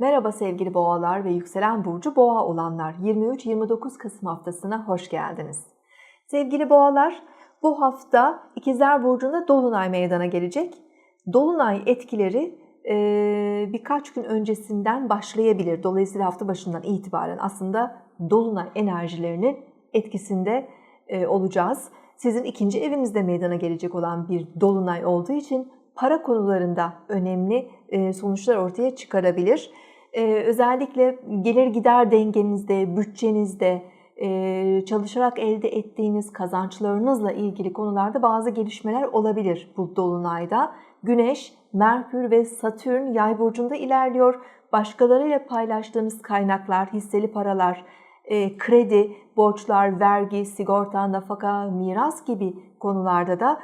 Merhaba sevgili boğalar ve yükselen burcu boğa olanlar. 23-29 Kasım haftasına hoş geldiniz. Sevgili boğalar, bu hafta İkizler Burcu'nda Dolunay meydana gelecek. Dolunay etkileri e, birkaç gün öncesinden başlayabilir. Dolayısıyla hafta başından itibaren aslında Dolunay enerjilerinin etkisinde e, olacağız. Sizin ikinci evinizde meydana gelecek olan bir Dolunay olduğu için para konularında önemli e, sonuçlar ortaya çıkarabilir. E, özellikle gelir gider dengenizde, bütçenizde, e, çalışarak elde ettiğiniz kazançlarınızla ilgili konularda bazı gelişmeler olabilir bu dolunayda. Güneş, Merkür ve Satürn yay burcunda ilerliyor. Başkalarıyla paylaştığınız kaynaklar, hisseli paralar, kredi, borçlar, vergi, sigorta, nafaka, miras gibi konularda da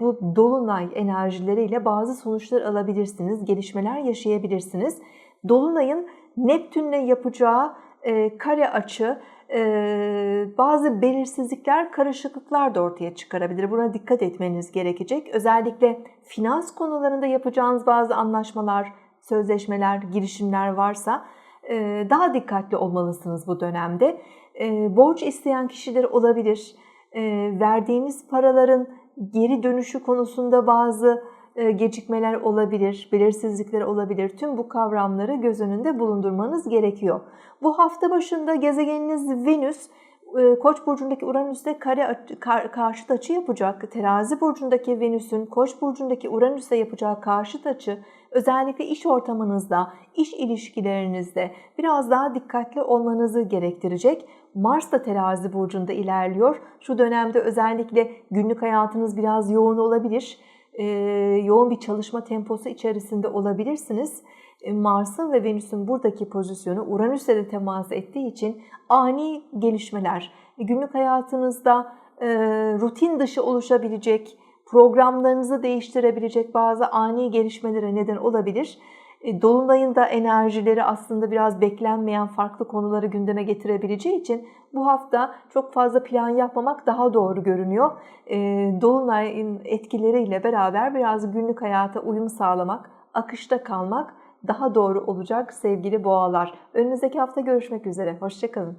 bu dolunay enerjileriyle bazı sonuçlar alabilirsiniz, gelişmeler yaşayabilirsiniz. Dolunay'ın Neptün'le yapacağı kare açı bazı belirsizlikler, karışıklıklar da ortaya çıkarabilir. Buna dikkat etmeniz gerekecek. Özellikle finans konularında yapacağınız bazı anlaşmalar, sözleşmeler, girişimler varsa daha dikkatli olmalısınız bu dönemde. Borç isteyen kişiler olabilir. Verdiğiniz paraların geri dönüşü konusunda bazı gecikmeler olabilir, belirsizlikler olabilir. Tüm bu kavramları göz önünde bulundurmanız gerekiyor. Bu hafta başında gezegeniniz Venüs Koç burcundaki Uranüs'te kare karşıt açı yapacak. Terazi burcundaki Venüs'ün Koç burcundaki Uranüs'e yapacağı karşıt açı özellikle iş ortamınızda, iş ilişkilerinizde biraz daha dikkatli olmanızı gerektirecek. Mars da terazi burcunda ilerliyor. Şu dönemde özellikle günlük hayatınız biraz yoğun olabilir. Ee, yoğun bir çalışma temposu içerisinde olabilirsiniz. Mars'ın ve Venüs'ün buradaki pozisyonu Uranüs'le de temas ettiği için ani gelişmeler, günlük hayatınızda e, rutin dışı oluşabilecek, programlarınızı değiştirebilecek bazı ani gelişmelere neden olabilir. E, Dolunay'ın da enerjileri aslında biraz beklenmeyen farklı konuları gündeme getirebileceği için bu hafta çok fazla plan yapmamak daha doğru görünüyor. E, Dolunay'ın etkileriyle beraber biraz günlük hayata uyum sağlamak, akışta kalmak daha doğru olacak sevgili boğalar. Önümüzdeki hafta görüşmek üzere. Hoşçakalın.